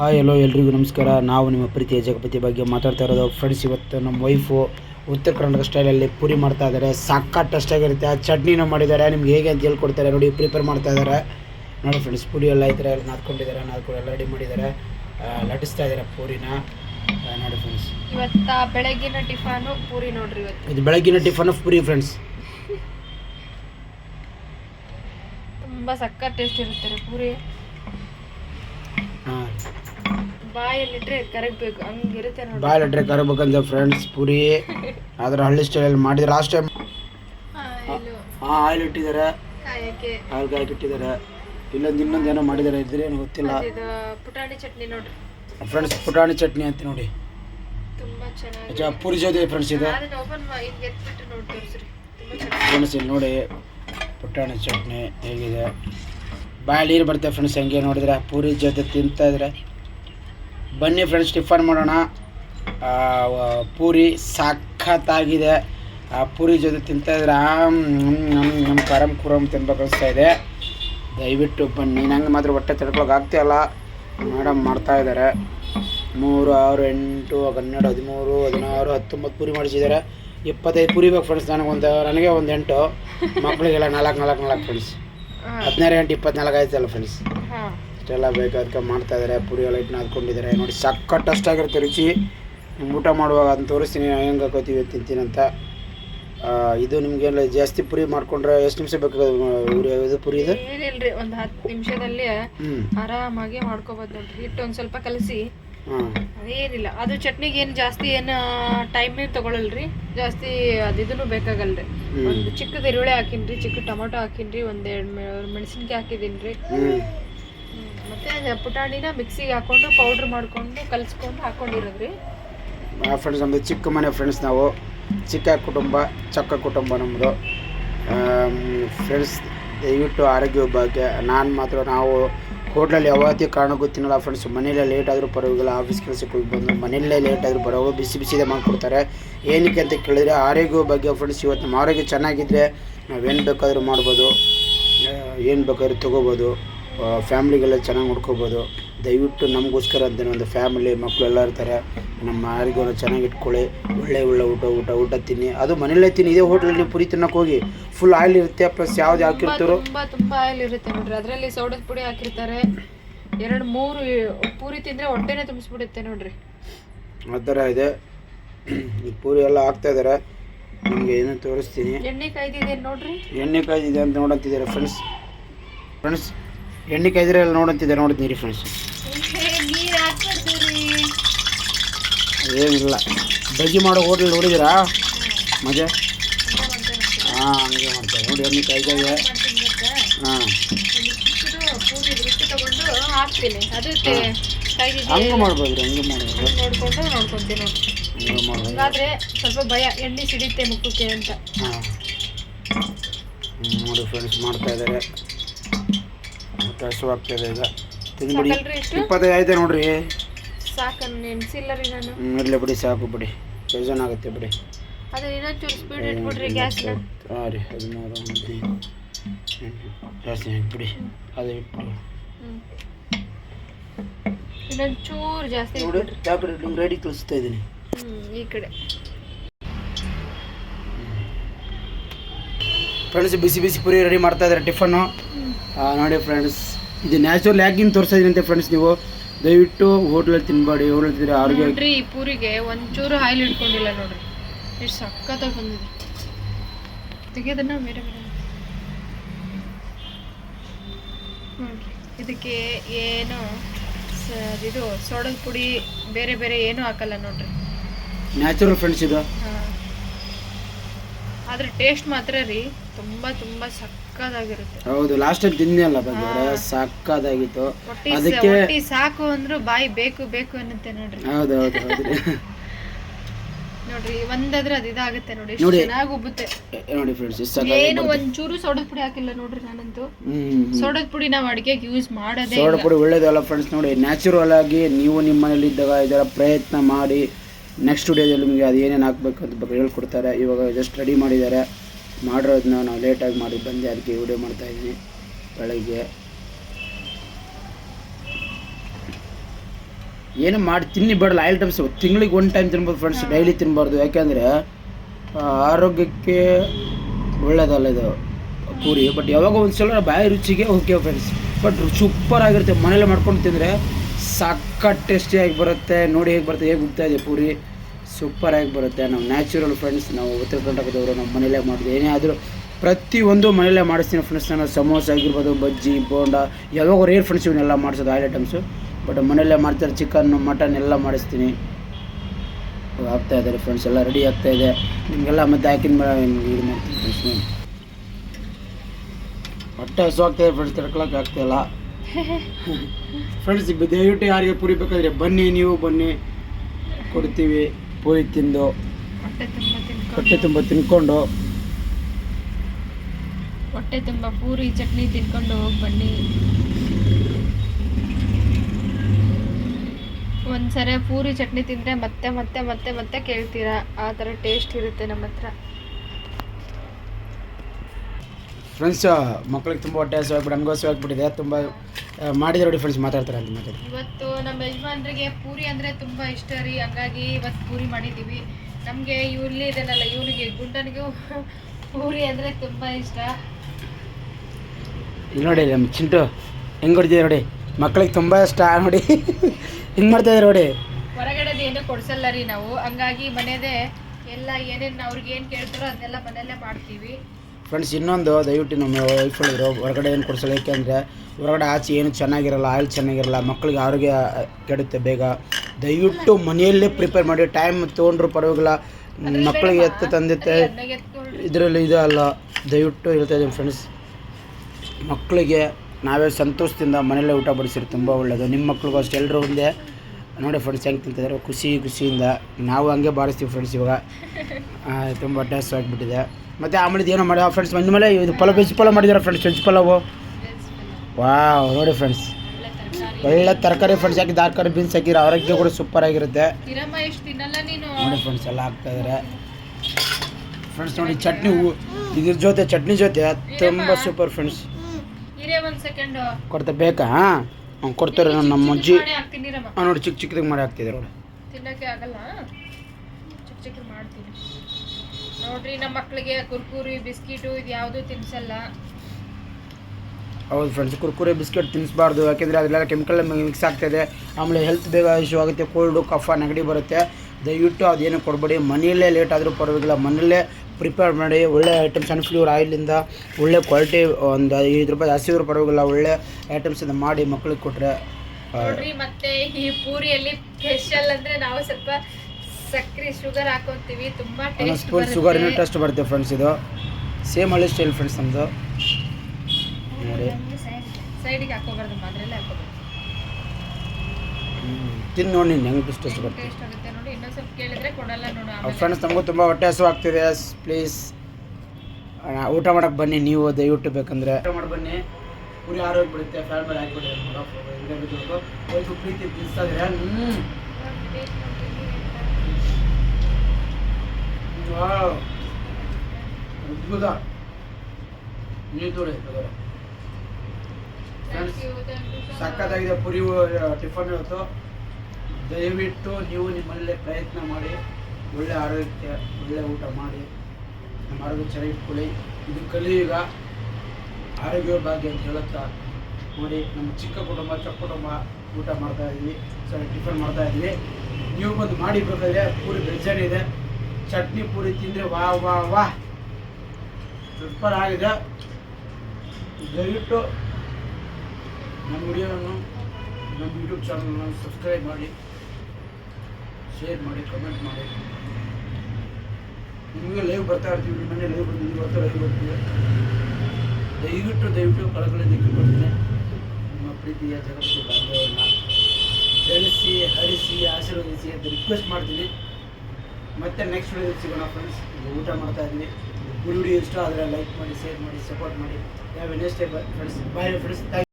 Hi ಎಲ್ಲೋ ಎಲ್ರಿಗೂ ನಮಸ್ಕಾರ. ನಾವು ನಿಮ್ಮ ಪ್ರೀತಿಯ ಜಗಪತಿ ಬಗ್ಗೆ ಮಾತಾಡ್ತಾ ಇರೋದು ಫ್ರೆಂಡ್ಸ್ ಇವತ್ತು ನಮ್ಮ ವೈಫು ಉತ್ತರ ಕರ್ನಾಟಕ ಸ್ಟೈಲಲ್ಲಿ ಪೂರಿ ಮಾಡ್ತಾ ಇದ್ದಾರೆ. ಸಖತ್ ಟೇಸ್ಟಾಗಿರುತ್ತೆ ಆ ಚಟ್ನಿನೂ ಮಾಡಿದ್ದಾರೆ. ನಿಮ್ಗೆ ಹೇಗೆ ಅಂತ ಹೇಳ್ಕೊಡ್ತಾರೆ ನೋಡಿ ಪ್ರಿಪೇರ್ ಮಾಡ್ತಾ ಇದ್ದಾರೆ. ನೋಡಿ ಫ್ರೆಂಡ್ಸ್ ಪೂರಿ ಎಲ್ಲ ಈ ಥರ ಎಲ್ಲ ನಾದ್ಕೊಂಡಿದ್ದಾರೆ. ನಾದ್ಕೊಂಡು ಎಲ್ಲ ರೆಡಿ ಮಾಡಿದ್ದಾರೆ. ಲಟಿಸ್ತಾ ಇದ್ದಾರೆ ಪೂರಿನ. ನೋಡಿ ಫ್ರೆಂಡ್ಸ್ ಇವತ್ತು ಬೆಳಗಿನ ಟಿಫನ್ ಪೂರಿ ನೋಡ್ರಿ ಇವತ್ತು. ಇದು ಬೆಳಗ್ಗಿನ ಟಿಫನ್ ಪೂರಿ ಫ್ರೆಂಡ್ಸ್ ತುಂಬ ಸಕ್ಕ ಟೇಸ್ಟ್ ಇರುತ್ತೆ ಪೂರಿ. ಹಾಂ ಬಾಯಲ್ಲಿಟ್ರೆ ಕರಗಬೇಕು ಹಂಗಿರುತ್ತೆ ನೋಡಿ. ಬಾಯ್ ಲಟ್ರೆ ಕರಬೇಕಂತ ಫ್ರೆಂಡ್ಸ್ ಪುರಿ ಆದ್ರೆ ಹಳ್ಳಿ ಸ್ಟೈಲಲ್ಲಿ ಮಾಡಿದ್ರೆ ಲಾಸ್ಟ್ ಟೈಮ್ ಹಾಂ ಆಯಿಲ್ ಇಟ್ಟಿದ್ದಾರೆ. ಕಾಯಕ್ಕೆ. ಆಯಿಲ್ ಕಾಯಕ್ಕೆ ಇಟ್ಟಿದ್ದಾರೆ. ಇಲ್ಲೊಂದು ಇನ್ನೊಂದು ಏನೋ ಮಾಡಿದ್ದಾರೆ ಇದ್ರೆ ಏನೋ ಗೊತ್ತಿಲ್ಲ. ಇದು ಪುಟಾಣಿ ಚಟ್ನಿ ನೋಡ್ರಿ ಫ್ರೆಂಡ್ಸ್ ಪುಟಾಣಿ ಚಟ್ನಿ ಅಂತ ನೋಡಿ. ತುಂಬಾ ಪೂರಿ ಜೊತೆ ಫ್ರೆಂಡ್ಸ್ ಇದೆ. ಫ್ರೆಂಡ್ಸ್ ಇಲ್ಲಿ ನೋಡಿ ಪುಟಾಣಿ ಚಟ್ನಿ ಹೇಗಿದೆ. ಬಾಯಲ್ಲಿ ನೀರು ಬರುತ್ತೆ ಫ್ರೆಂಡ್ಸ್ ಹೆಂಗೆ ನೋಡಿದ್ರೆ ಪೂರಿ ಜೊತೆ ತಿಂತಾ ಇದ್ರೆ. ಬನ್ನಿ ಫ್ರೆಂಡ್ಸ್ ಟಿಫನ್ ಮಾಡೋಣ. ಪೂರಿ ಸಖತ್ತಾಗಿದೆ. ಆ, ಪೂರಿ ಜೊತೆ ತಿಂತಾಯಿದ್ರೆ ನಮ್ಮ ನಮ್ಮ ಕರಮ್ ಕುರಮ್ ತಿನ್ಬೇಕು ಅನಿಸ್ತಾ ಇದೆ. ದಯವಿಟ್ಟು ಬನ್ನಿ. ನಂಗೆ ಮಾತ್ರ ಹೊಟ್ಟೆ ತಡ್ಕೊಳಕ್ಕೆ ಆಗ್ತಿಯಲ್ಲ ಮೇಡಮ್ ಮಾಡ್ತಾಯಿದ್ದಾರೆ ಮೂರು, ಆರು, ಎಂಟು, ಹನ್ನೆರಡು, ಹದಿಮೂರು, ಹದಿನಾರು, ಹತ್ತೊಂಬತ್ತು ಪೂರಿ ಮಾಡಿಸಿದ್ದಾರೆ. ಇಪ್ಪತ್ತೈದು ಪೂರಿ ಬೇಕು ಫ್ರೆಂಡ್ಸ್ ನನಗೊಂದು ನನಗೆ ಒಂದು ಎಂಟು. ಮಕ್ಕಳಿಗೆಲ್ಲ ನಾಲ್ಕು ನಾಲ್ಕು ನಾಲ್ಕು ಫ್ರೆಂಡ್ಸ್ ಹದಿನಾರು ಎಂಟು, ಇಪ್ಪತ್ನಾಲ್ಕು ಆಯ್ತಲ್ಲ ಫ್ರೆಂಡ್ಸ್ ಇಷ್ಟೆಲ್ಲ ಬೇಕು ಅದಕ್ಕೆ ಮಾಡ್ತಾ ಇದ್ದಾರೆ ಪುರಿ ಎಲ್ಲ ಹಿಟ್ಟು ನಾದ್ಕೊಂಡಿದ್ದಾರೆ ನೋಡಿ ಸಖತ್ ಅಷ್ಟಾಗಿರುತ್ತೆ ರುಚಿ ಊಟ ಮಾಡುವಾಗ ಅದನ್ನ ತೋರಿಸ್ತೀನಿ ಹೆಂಗೆ ಹಾಕೋತೀವಿ ತಿಂತೀನಿ ಅಂತ. ಇದು ನಿಮಗೆಲ್ಲ ಜಾಸ್ತಿ ಪುರಿ ಮಾಡ್ಕೊಂಡ್ರೆ ಎಷ್ಟು ನಿಮಿಷ ಬೇಕಾಗುತ್ತೆ ಇದು ಪುರಿ ಇದು? ಏನಿಲ್ರಿ ಒಂದು ಹತ್ತು ನಿಮಿಷದಲ್ಲಿ ಆರಾಮಾಗಿ ಮಾಡ್ಕೋಬೋದು ನೋಡ್ರಿ. ಹಿಟ್ಟು ಒಂದು ಸ್ವಲ್ಪ ಕಲಸಿ. ಏನಿಲ್ಲ ಅದು ಚಟ್ನಿಗೆ ಏನು ಜಾಸ್ತಿ ಏನು ಟೈಮ್ ತಗೊಳಲ್ರಿ. ಜಾಸ್ತಿ ಅದು ಇದನ್ನು ಬೇಕಾಗಲ್ರಿ. ಒಂದು ಚಿಕ್ಕದ ಈರುಳ್ಳಿ ಹಾಕಿನ್ರಿ ಚಿಕ್ಕ ಟೊಮೊಟೊ ಹಾಕಿನ್ರಿ ಒಂದೆರಡು ಮೆಣಸಿನ್ಕಾಯಿ ಹಾಕಿದೀನಿ ಹ್ಞೂ ಮತ್ತೆ ಪುಟಾಣಿನ ಮಿಕ್ಸಿಗೆ ಹಾಕೊಂಡು ಪೌಡ್ರ್ ಮಾಡ್ಕೊಂಡು ಕಲಿಸ್ಕೊಂಡು ಹಾಕೊಂಡಿರೋದ್ರಿ. ಫ್ರೆಂಡ್ಸ್ ನಮ್ಮದು ಚಿಕ್ಕ ಮನೆ ಫ್ರೆಂಡ್ಸ್ ನಾವು. ಚಿಕ್ಕ ಕುಟುಂಬ, ಚಕ್ಕ ಕುಟುಂಬ ನಮ್ಮದು ಫ್ರೆಂಡ್ಸ್ ದಯವಿಟ್ಟು ಆರೋಗ್ಯ ಬಗ್ಗೆ ನಾನು ಮಾತ್ರ ನಾವು ಹೋಟ್ಲಲ್ಲಿ ಯಾವತ್ತೂ ಕಾರಣಕ್ಕೂ ತಿನ್ನಲ್ಲ ಫ್ರೆಂಡ್ಸ್ ಮನೇಲೇ ಲೇಟ್ ಆದರೂ ಪರವಾಗಿಲ್ಲ ಆಫೀಸ್ ಕೆಲಸಕ್ಕೆ ಹೋಗಿ ಬಂದು ಮನೆಯಲ್ಲೇ ಲೇಟ್ ಆದರೂ ಬರೋವಾಗ ಬಿಸಿ ಬಿಸಿದೆ ಮಾಡಿಕೊಡ್ತಾರೆ. ಏನಕ್ಕೆ ಅಂತ ಕೇಳಿದರೆ ಆರೋಗ್ಯ ಬಗ್ಗೆ ಫ್ರೆಂಡ್ಸ್ ಇವತ್ತು ನಮ್ಮ ಆರೋಗ್ಯ ಚೆನ್ನಾಗಿದ್ದರೆ ಏನು ಬೇಕಾದರೂ ಮಾಡ್ಬೋದು. ಏನು ಬೇಕಾದ್ರೂ ತೊಗೋಬೋದು. ಫ್ಯಾಮ್ಲಿಗೆಲ್ಲ ಚೆನ್ನಾಗಿ ನೋಡ್ಕೋಬೋದು. ದಯವಿಟ್ಟು ನಮಗೋಸ್ಕರ ಅಂತ ಒಂದು ಫ್ಯಾಮಿಲಿ ಮಕ್ಕಳೆಲ್ಲ ಇರ್ತಾರೆ. ನಮ್ಮ ಆರೋಗ್ಯವನ್ನು ಚೆನ್ನಾಗಿ ಇಟ್ಕೊಳ್ಳಿ. ಒಳ್ಳೆ ಒಳ್ಳೆ ಊಟ ಊಟ ಊಟ ತಿನ್ನಿ. ಅದು ಮನೆಯಲ್ಲೇ ತಿನ್ನಿ. ಇದೇ ಹೋಟ್ಲಲ್ಲಿ ನೀವು ಪುರಿ ತಿನ್ನಕ್ಕೆ ಹೋಗಿ ಫುಲ್ ಆಯಿಲ್ ಇರುತ್ತೆ. ಪ್ಲಸ್ ಯಾವ್ದು ಹಾಕಿರ್ತಾರೋ. ತುಂಬ ತುಂಬ ಆಯಿಲ್ ಇರುತ್ತೆ ನೋಡ್ರಿ. ಅದರಲ್ಲಿ ಸೌಡದ ಪುಡಿ ಹಾಕಿರ್ತಾರೆ. ಎರಡು ಮೂರು ಪೂರಿ ತಿಂದರೆ ಹೊಟ್ಟೆನೇ ತುಂಬಿಸ್ಬಿಡುತ್ತೆ ನೋಡ್ರಿ. ಆ ಥರ ಇದೆ. ಈ ಪೂರಿ ಎಲ್ಲ ಹಾಕ್ತಾ ಇದ್ದಾರೆ. ನಿಮಗೆ ಏನು ತೋರಿಸ್ತೀನಿ. ಎಣ್ಣೆ ಕಾಯ್ದಿದೆ ನೋಡ್ರಿ. ಎಣ್ಣೆ ಕಾಯ್ದಿದೆ ಅಂತ ನೋಡಂತಿದ್ದಾರೆ ಫ್ರೆಂಡ್ಸ್ ಫ್ರೆಂಡ್ಸ್ ಎಣ್ಣೆ ಕಾಯ್ದಿರೆ ಎಲ್ಲ ನೋಡಂತಿದೆ ನೋಡ್ತೀನಿ ಫ್ರೆಂಡ್ಸ್ ಏನಿಲ್ಲ. ಬಜ್ಜಿ ಮಾಡೋ ಹೋಟ್ಲ್ ನೋಡಿದಿರಾ ಮಜಾ? ಹಾಂ ಹಂಗೆ ಮಾಡ್ತಾರೆ ನೋಡಿ ಎಣ್ಣೆ ಕಾಯ್ದಾಗ. ಹಾಂ. ಹಂಗೆ ಮಾಡ್ಬೋದು ರೀ ಹಂಗೆ ಮಾಡ್ಬೋದು. ನೋಡ್ಕೊಂಡು ನೋಡ್ಕೊಂತೀನಿ ನೋಡಿ ಹಂಗೆ ಮಾಡ್ಬೋದು. ಹಂಗಾದ್ರೆ ಸ್ವಲ್ಪ ಭಯ ಎಣ್ಣೆ ಸಿಡಿಯುತ್ತೆ ಮುಖಕ್ಕೆ ಅಂತ. ಹಾಂ. ನೋಡಿ ಫ್ರೆಂಡ್ಸ್ ಮಾಡ್ತಾ ಇದ್ದಾರೆ. ಮತ್ತೆ ಹಸುವಾಗ್ತಾ ಇದೆ ಈಗ. ತಿನ್ಬಿಡಿ ಸಾಕಲ್ರಿ ಇಷ್ಟು? ಇಪ್ಪತ್ತೈದು ಆಯ್ತು ನೋಡ್ರಿ. ಸಾಕನ್ ನೆನ್ಸಿಲ್ಲ ರೀ ನಾನು. ಹ್ಮ್, ಇರ್ಲಿ ಬಿಡಿ ಸಾಕು ಬಿಡಿ. ಬೇಜಾನ್ ಆಗುತ್ತೆ ಬಿಡಿ. ಅದು ಇನ್ನೊಂಚೂರು ಸ್ಪೀಡ್ ಇಟ್ಬಿಡ್ರಿ ಗ್ಯಾಸ್ನ. ಹಾಂ ರೀ ಹದಿಮೂರು ಹದಿನೈದು ಎಂಟು ಜಾಸ್ತಿ ಆಯ್ತು ಬಿಡಿ. ಅದು ಇಟ್ಬಿಡಿ ಹ್ಮ್. ಇನ್ನೊಂಚೂರು ಜಾಸ್ತಿ ನೋಡಿ ಇಟ್ಬಿಡ್ರಿ. ಚಾಕಡೆ ನಿಮ್ಗೆ ರೆಡಿ ಕಳಿಸ್ತಾ ಇದ್ದೀನಿ. ಹ್ಮ್ ಈ ಕಡೆ. ಫ್ರೆಂಡ್ಸ್ ಬಿಸಿ ಬಿಸಿ ಪುರಿ ರೆಡಿ ಮಾಡ್ತಾ ಇದ್ದಾರೆ ಟಿಫನ್ನು. ನೋಡಿ ಫ್ರೆಂಡ್ಸ್ ಇದು ನ್ಯಾಚುರಲ್ ತೋರಿಸಿದ್ರಂತೆ ಇದೀನಿ ಫ್ರೆಂಡ್ಸ್ ನೀವು. ದಯವಿಟ್ಟು ಹೋಟ್ಲಲ್ಲಿ ತಿನ್ಬೇಡಿ ಹೋಟ್ಲಲ್ಲಿ ತಿಂದರೆ ಆರೋಗ್ಯ ನೋಡ್ರಿ ಈ ಪೂರಿಗೆ ಒಂಚೂರು ಆಯಿಲ್ ಇಟ್ಕೊಂಡಿಲ್ಲ ನೋಡ್ರಿ. ಎಷ್ಟು ಸಕ್ಕತ್ತಾಗಿ ಬಂದಿದೆ. ತೆಗೆಯೋದನ್ನ ಬೇರೆ ಬೇರೆ ನೋಡ್ರಿ ಇದಕ್ಕೆ ಏನು ಇದು ಸೋಡದ ಪುಡಿ ಬೇರೆ ಬೇರೆ ಏನೂ ಹಾಕಲ್ಲ ನೋಡ್ರಿ. ನ್ಯಾಚುರಲ್ ಫ್ರೆಂಡ್ಸ್ ಇದು. ಆದ್ರೆ ಟೇಸ್ಟ್ ಮಾತ್ರ ರೀ ತುಂಬಾ ತುಂಬಾ ಸಕ್ಕತ್ತಾಗಿರುತ್ತೆ ಹೌದು ಲಾಸ್ಟ್ ಟೈಮ್ ಅಲ್ಲ ಸಾಕಾದಾಗಿತ್ತು. ಹೊಟ್ಟಿ ಅದಕ್ಕೆ ಹೊಟ್ಟಿ ಸಾಕು ಅಂದ್ರು ಬಾಯಿ ಬೇಕು ಬೇಕು ಅನ್ನುತ್ತೆ ನೋಡ್ರಿ. ಹೌದು ಹೌದು ಹೌದು. ನೋಡ್ರಿ ಒಂದಾದ್ರೆ ಅದು ಇದಾಗುತ್ತೆ ನೋಡಿ ಎಷ್ಟು ನೋಡಿ. ಚೆನ್ನಾಗಿ ಉಬ್ಬುತ್ತೆ. ನೋಡಿ ಫ್ರೆಂಡ್ಸ್ ಇಷ್ಟ ಏನು ಒಂಚೂರು ಸೋಡದ ಪುಡಿ ಹಾಕಿಲ್ಲ ನೋಡ್ರಿ ನಾನಂತೂ. ಹ್ಞೂ ಸೋಡದ ಪುಡಿ ನಾವು ಅಡಿಗೆಗೆ ಯೂಸ್ ಮಾಡೋದೇ ಸೋಡಾ ಇಲ್ಲ. ಪುಡಿ ಒಳ್ಳೇದಲ್ಲ ಫ್ರೆಂಡ್ಸ್ ನೋಡಿ ನ್ಯಾಚುರಲ್ ಆಗಿ ನೀವು ನಿಮ್ಮ ಮನೇಲಿ ಇದ್ದಾಗ ಇದರ ಪ್ರಯತ್ನ ಮಾಡಿ ನೆಕ್ಸ್ಟ್ ವಿಡಿಯೋದಲ್ಲಿ ನಿಮಗೆ ಅದು ಏನೇನು ಹಾಕ್ಬೇಕು ಅಂತ ಬಗ್ಗೆ ಹೇಳ್ಕೊಡ್ತಾರೆ. ಇವಾಗ ಜಸ್ಟ್ ರೆಡಿ ಮಾಡಿದ್ದಾರೆ. ಮಾಡಿರೋದನ್ನ ನಾವು ಲೇಟಾಗಿ ಮಾಡಿ ಬಂದೆ, ಅದಕ್ಕೆ ವಿಡಿಯೋ ಮಾಡ್ತಾಯಿದ್ದೀನಿ ಬೆಳಗ್ಗೆ. ಏನು ಮಾಡಿ ತಿನ್ನಿ ಬೇಡಲ್ಲ, ಆಯಿಲ್ ಟೈಮ್ಸ್ ತಿಂಗಳಿಗೆ ಒನ್ ಟೈಮ್ ತಿನ್ಬೋದು ಫ್ರೆಂಡ್ಸ್ ಡೈಲಿ ತಿನ್ನಬಾರ್ದು ಯಾಕೆಂದರೆ ಆರೋಗ್ಯಕ್ಕೆ ಒಳ್ಳೇದಲ್ಲ ಇದು, ಪೂರಿ. ಬಟ್ ಯಾವಾಗ ಒಂದು ಸಲ ಬಾಯಿ ರುಚಿಗೆ ಓಕೆ ಫ್ರೆಂಡ್ಸ್ ಬಟ್ ಸೂಪರ್ ಆಗಿರುತ್ತೆ. ಮನೇಲಿ ಮಾಡ್ಕೊಂಡು ತಿಂದರೆ ಸಖತ್ ಟೇಸ್ಟಿಯಾಗಿ ಬರುತ್ತೆ. ನೋಡಿ ಹೇಗೆ ಬರುತ್ತೆ, ಹೇಗೆ ಉಗ್ತಾ ಪೂರಿ. ಸೂಪರಾಗಿ ಬರುತ್ತೆ. ನಾವು ನ್ಯಾಚುರಲ್ ಫ್ರೆಂಡ್ಸ್ ನಾವು ಉತ್ತರ ಕರ್ನಾಟಕದವರು ನಮ್ಮ ಮನೇಲೇ ಮಾಡಿದ್ವಿ. ಏನೇ ಆದರೂ ಪ್ರತಿಯೊಂದು ಮನೇಲೇ ಮಾಡಿಸ್ತೀನಿ ಫ್ರೆಂಡ್ಸ್ ನಾನು ಸಮೋಸ ಆಗಿರ್ಬೋದು ಬಜ್ಜಿ ಬೋಂಡ ಯಾವಾಗ ರೇರ್ ಫ್ರೆಂಡ್ಸ್ ಇವನ್ನೆಲ್ಲ ಮಾಡಿಸೋದು ಆಯಿಲ್ ಐಟಮ್ಸು ಬಟ್ ಮನೆಯಲ್ಲೇ ಮಾಡ್ತಾರೆ ಚಿಕನ್ ಮಟನ್ ಎಲ್ಲ ಮಾಡಿಸ್ತೀನಿ. ಆಗ್ತಾ ಇದ್ದಾರೆ ಫ್ರೆಂಡ್ಸ್ ಎಲ್ಲ ರೆಡಿ ಆಗ್ತಾ ಇದೆ. ನಿಮಗೆಲ್ಲ ಮತ್ತೆ ಹಾಕಿದ ಮೇಲೆ ಇದು ಮಾಡ್ತೀನಿ ಫ್ರೆಂಡ್ಸ್ ಹೊಟ್ಟೆ ಹಸು ಆಗ್ತಾ ಇದೆ ಫ್ರೆಂಡ್ಸ್ ತಡ್ಕೊಳಕ್ಕೆ ಆಗ್ತಾಯಿಲ್ಲ ಫ್ರೆಂಡ್ಸ್ ದಯವಿಟ್ಟು ಯಾರಿಗೆ ಪುರಿ ಬೇಕಾದ್ರೆ ಬನ್ನಿ ನೀವು ಬನ್ನಿ. ಕೊಡ್ತೀವಿ. ಪೂರಿ ತಿಂದು ಹೊಟ್ಟೆ ತುಂಬ ತಿನ್ಕೊಂಡು. ಹೊಟ್ಟೆ ತುಂಬ ತಿನ್ಕೊಂಡು. ಹೊಟ್ಟೆ ತುಂಬ ಪೂರಿ ಚಟ್ನಿ ತಿನ್ಕೊಂಡು ಹೋಗಿ ಬನ್ನಿ. ಒಂದ್ಸರಿ ಪೂರಿ ಚಟ್ನಿ ತಿಂದರೆ ಮತ್ತೆ ಮತ್ತೆ ಮತ್ತೆ ಮತ್ತೆ ಕೇಳ್ತೀರಾ? ಆ ಥರ ಟೇಸ್ಟ್ ಇರುತ್ತೆ ನಮ್ಮ ಹತ್ರ. ಫ್ರೆಂಡ್ಸ್ ಮಕ್ಳಿಗೆ ತುಂಬ ಹೊಟ್ಟೆ ಹಸು ಆಗ್ಬಿಟ್ಟು ನನಗೂ ಹಸು ಆಗ್ಬಿಟ್ಟಿದೆ. ತುಂಬ ಮಾಡಿದ್ರೆ ನೋಡಿ ಫ್ರೆಂಡ್ಸ್ ಮಾತಾಡ್ತಾರೆ ಅಲ್ಲಿ ಮಾತಾಡಿ ಇವತ್ತು ನಮ್ಮ ಯಜಮಾನ್ರಿಗೆ ಪೂರಿ ಅಂದರೆ ತುಂಬ ಇಷ್ಟ ರೀ. ಹಂಗಾಗಿ ಇವತ್ತು ಪೂರಿ ಮಾಡಿದ್ದೀವಿ. ನಮಗೆ ಇವ್ರಲ್ಲಿ ಇದನ್ನಲ್ಲ ಇವನಿಗೆ ಗುಂಡನಿಗೂ ಪೂರಿ ಅಂದರೆ ತುಂಬ ಇಷ್ಟ. ಇಲ್ಲಿ ನೋಡಿ ನಮ್ಮ ಚಿಂಟು ಹೆಂಗೆ ಹೊಡಿತಿದೆ ನೋಡಿ. ಮಕ್ಳಿಗೆ ತುಂಬ ಇಷ್ಟ ನೋಡಿ. ಹಿಂಗೆ ಮಾಡ್ತಾ ಇದ್ದಾರೆ ನೋಡಿ. ಹೊರಗಡೆದು ಏನೂ ಕೊಡಿಸಲ್ಲ ರೀ ನಾವು. ಹಂಗಾಗಿ ಮನೆಯದೇ ಎಲ್ಲ ಏನೇನು ಅವ್ರಿಗೆ ಏನು ಕೇಳ್ತಾರೋ ಅದನ್ನೆಲ್ಲ ಮನೆಯಲ್ಲೇ ಮಾಡ್ತೀವಿ. ಫ್ರೆಂಡ್ಸ್ ಇನ್ನೊಂದು ದಯವಿಟ್ಟು ನಮ್ಮ ವೈಫ್ ಹೇಳಿದ್ರು ಹೊರಗಡೆ ಏನು ಕೊಡಿಸಲ್ಲ? ಯಾಕೆಂದರೆ ಹೊರಗಡೆ ಆಚೆ ಏನು ಚೆನ್ನಾಗಿರಲ್ಲ ಆಯಿಲ್ ಚೆನ್ನಾಗಿರಲ್ಲ ಮಕ್ಕಳಿಗೆ ಆರೋಗ್ಯ ಕೆಡುತ್ತೆ ಬೇಗ. ದಯವಿಟ್ಟು ಮನೆಯಲ್ಲೇ ಪ್ರಿಪೇರ್ ಮಾಡಿ ಟೈಮ್ ತೊಗೊಂಡ್ರು ಪರವಾಗಿಲ್ಲ. ಮಕ್ಕಳಿಗೆ ಎತ್ತು ತಂದಿತ್ತೆ ಇದರಲ್ಲಿ ಇದು ಅಲ್ಲ ದಯವಿಟ್ಟು ಹೇಳ್ತಾ ಇದ್ದೀನಿ ಫ್ರೆಂಡ್ಸ್ ಮಕ್ಕಳಿಗೆ ನಾವೇ ಸಂತೋಷದಿಂದ ಮನೆಯಲ್ಲೇ ಊಟ ಬಡಿಸಿರಿ ತುಂಬ ಒಳ್ಳೆಯದು ನಿಮ್ಮ ಮಕ್ಳಿಗೂ ಅಷ್ಟೆಲ್ಲರೂ ಒಂದೇ ನೋಡಿ ಫ್ರೆಂಡ್ಸ್ ಹೆಂಗೆ ತಿಂತಿದ್ದಾರೆ ಖುಷಿ ಖುಷಿಯಿಂದ ನಾವು ಹಂಗೆ ಬಾರಿಸ್ತೀವಿ ಫ್ರೆಂಡ್ಸ್ ಇವಾಗ. ತುಂಬ ಟೇಸ್ಟ್ ಆಗಿಬಿಟ್ಟಿದೆ. ಮತ್ತು ಆಮೇಲೆ ಏನೋ ಮಾಡಿ ಫ್ರೆಂಡ್ಸ್ ಬಂದ ಮೇಲೆ ಇದು ಪಲಾವ್ ವೆಜ್ ಪಲಾವ್ ಮಾಡಿದಾರೆ ಫ್ರೆಂಡ್ಸ್ ವೆಜ್ ಪಲಾವು? ವಾವ್ ನೋಡಿ ಫ್ರೆಂಡ್ಸ್ ಒಳ್ಳೆ ತರಕಾರಿ ಫ್ರೆಂಡ್ಸ್ ಹಾಕಿ ತರಕಾರಿ ಬೀನ್ಸ್ ಹಾಕಿದ್ರೆ ಆರೋಗ್ಯ ಕೂಡ ಸೂಪರ್ ಆಗಿರುತ್ತೆ. ನೋಡಿ ಫ್ರೆಂಡ್ಸ್ ಎಲ್ಲ ಹಾಕ್ತಾ ಇದ್ದಾರೆ ಫ್ರೆಂಡ್ಸ್ ನೋಡಿ ಚಟ್ನಿ ಇದ್ರ ಜೊತೆ ಚಟ್ನಿ ಜೊತೆ ತುಂಬ ಸೂಪರ್ ಫ್ರೆಂಡ್ಸ್ ಕೊಡ್ತಾ ಬೇಕಾ? ಹಾಂ. ಕೊಡ್ತಾರೆ ನಮ್ಮ ಅಜ್ಜಿ. ನೋಡಿ ಚಿಕ್ಕ ಚಿಕ್ಕದಾಗಿ ಮಾಡಿ ಹಾಕ್ತಿದ್ದಾರೆ ನೋಡಿ. ತಿನ್ನಕ್ಕೆ ಆಗಲ್ಲ. ಚಿಕ್ಕ ಚಿಕ್ಕ ಮಾಡ್ತೀನಿ. ನೋಡ್ರಿ ನಮ್ಮ ಮಕ್ಕಳಿಗೆ ಕುರ್ಕುರಿ ಬಿಸ್ಕಿಟು ಇದು ಯಾವುದು ತಿನ್ಸಲ್ಲ. ಹೌದು ಫ್ರೆಂಡ್ಸ್ ಕುರ್ಕುರೆ ಬಿಸ್ಕೆಟ್ ತಿನ್ನಿಸ್ಬಾರ್ದು ಯಾಕೆಂದರೆ ಅದೆಲ್ಲ ಕೆಮಿಕಲ್ ಮಿಕ್ಸ್ ಆಗ್ತಾಯಿದೆ ಆಮೇಲೆ ಹೆಲ್ತ್ ಬೇಗ ಇಶ್ಯೂ ಆಗುತ್ತೆ ಕೋಲ್ಡು ಕಫ ನೆಗಡಿ ಬರುತ್ತೆ. ದಯವಿಟ್ಟು ಅದೇನು ಕೊಡಬೇಡಿ. ಮನೆಯಲ್ಲೇ ಲೇಟ್ ಆದರೂ ಪರವಾಗಿಲ್ಲ. ಮನೆಯಲ್ಲೇ ಪ್ರಿಪೇರ್ ಮಾಡಿ ಒಳ್ಳೆ ಐಟಮ್ ಸನ್ಫ್ಲವರ್ ಆಯಿಲಿಂದ ಒಳ್ಳೆ ಕ್ವಾಲಿಟಿ ಒಂದು ಐದು ರೂಪಾಯಿ ಜಾಸ್ತಿ ಇದ್ರೂ ಪರವಾಗಿಲ್ಲ ಒಳ್ಳೆ ಐಟಮ್ಸಿಂದ ಮಾಡಿ ಮಕ್ಕಳಿಗೆ ಕೊಟ್ಟರೆ ನೋಡ್ರಿ ಮತ್ತೆ ಈ ಪೂರಿಯಲ್ಲಿ ಸ್ಪೆಷಲ್ ಅಂದ್ರೆ ನಾವು ಸ್ವಲ್ಪ ಸಕ್ಕರೆ ಶುಗರ್ ಹಾಕೊಂತೀವಿ ತುಂಬಾ ಟೇಸ್ಟ್ ಸ್ಪೂನ್ ಶುಗರ್ ಇನ್ನು ಟೇಸ್ಟ್ ಬರುತ್ತೆ ಫ್ರೆಂಡ್ಸ್ ಇದು. ಸೇಮ್ ಹಳ್ಳಿ ಸ್ಟೈಲ್ ಫ್ರೆಂಡ್ಸ್ ನಮ್ಮದು ನೋಡಿ. ಸೈಡಿಗೆ ಹಾಕೋಬಾರ್ದು ಅದ್ರಲ್ಲೇ ಹಾಕೋಬಾರ್ದು ತಿಂದು ನೋಡಿ ಹೆಂಗೆ ಟೇಸ್ಟ್ ಬರುತ್ತೆ. ಟೇಸ್ಟ್ ಆಗುತ್ತೆ ನೋಡಿ ಇನ್ನೊಂದ್ ಸ್ವಲ್ಪ ಕೇಳಿದ್ರೆ ಕೊಡಲ್ಲ ನೋಡು ಆಮೇಲೆ. ಫ್ರೆಂಡ್ಸ್ ನಮಗೂ ತುಂಬ ಹೊಟ್ಟೆ ಹಸು ಆಗ್ತಿದೆ. ಪ್ಲೀಸ್ ಊಟ ಮಾಡಕ್ಕೆ ಬನ್ನಿ ನೀವು ದಯವಿಟ್ಟು ಬೇಕಂದ್ರೆ. ಊಟ ಮಾಡಿ ಬನ್ನಿ. ಪುರಿ ಆರೋಗ್ಯ ಬಿಡುತ್ತೆ. ಫ್ಯಾನ್ ಮೇಲೆ ಹಾಕ್ಬಿಡಿ ಒಂದು ಪ್ರೀತಿ ಅದ್ಭುತ. ಸಕ್ಕತ್ತಾಗಿದೆ ಪುರಿ ಟಿಫನ್ ಇವತ್ತು. ದಯವಿಟ್ಟು ನೀವು ನಿಮ್ಮಲ್ಲೇ ಪ್ರಯತ್ನ ಮಾಡಿ, ಒಳ್ಳೆ ಆರೋಗ್ಯ, ಒಳ್ಳೆ ಊಟ ಮಾಡಿ, ನಮ್ಮ ಆರೋಗ್ಯ ಚೆನ್ನಾಗಿ ಇಟ್ಕೊಳ್ಳಿ. ಇದು ಕಲಿಯುಗ, ಆರೋಗ್ಯ ಭಾಗ್ಯ ಅಂತ ಹೇಳುತ್ತಾ ನೋಡಿ, ನಮ್ಮ ಚಿಕ್ಕ ಕುಟುಂಬ ಚೊಕ್ಕ ಕುಟುಂಬ ಊಟ ಮಾಡ್ತಾ ಇದ್ವಿ, ಸರಿ, ಟಿಫನ್ ಮಾಡ್ತಾ ಇದ್ವಿ. ನೀವು ಬಂದು ಮಾಡಿ ಬೇಕಾದ್ರೆ ಪೂರಿ ಬೆಜ್ಜಾನ್ ಇದೆ. ಚಟ್ನಿ ಪೂರಿ ತಿಂದರೆ ವಾ ವಾ ವಾ. ಸೂಪರ್ ಆಗಿದೆ. ದಯವಿಟ್ಟು ನಮ್ಮ ವಿಡಿಯೋವನ್ನು ನಮ್ಮ ಯೂಟ್ಯೂಬ್ ಚಾನಲ್ನ ಸಬ್ಸ್ಕ್ರೈಬ್ ಮಾಡಿ. ಶೇರ್ ಮಾಡಿ ಕಮೆಂಟ್ ಮಾಡಿ. ನಿಮಗೆ ಲೈವ್ ಬರ್ತಾ ಇರ್ತೀವಿ ಮನೆ ಲೈವ್ ಬರ್ತೀವಿ, ಬರ್ತಾ ಲೈವ್ ಬರ್ತೀವಿ ದಯವಿಟ್ಟು ದಯವಿಟ್ಟು ಕಳಕಳಿಂದ ಬರ್ತೀನಿ. ನಿಮ್ಮ ಪ್ರೀತಿಯ ಜಗತ್ತು ಬಾಂಧವ್ಯವನ್ನು ಬೆಳೆಸಿ, ಹರಿಸಿ, ಆಶೀರ್ವದಿಸಿ ಅಂತ ರಿಕ್ವೆಸ್ಟ್ ಮಾಡ್ತೀನಿ. ಮತ್ತೆ ನೆಕ್ಸ್ಟ್ ವಿಡಿಯೋ ಸಿಗೋಣ ಫ್ರೆಂಡ್ಸ್ ಊಟ ಮಾಡ್ತಾ ಇದ್ವಿ ವಿಡಿಯೋ ಇಷ್ಟ ಆದರೆ ಲೈಕ್ ಮಾಡಿ ಶೇರ್ ಮಾಡಿ ಸಪೋರ್ಟ್ ಮಾಡಿ. ಯಾವ ನೆಕ್ಸ್ಟ್ ಫ್ರೆಂಡ್ಸ್ ಬಾಯ್ ಫ್ರೆಂಡ್ಸ್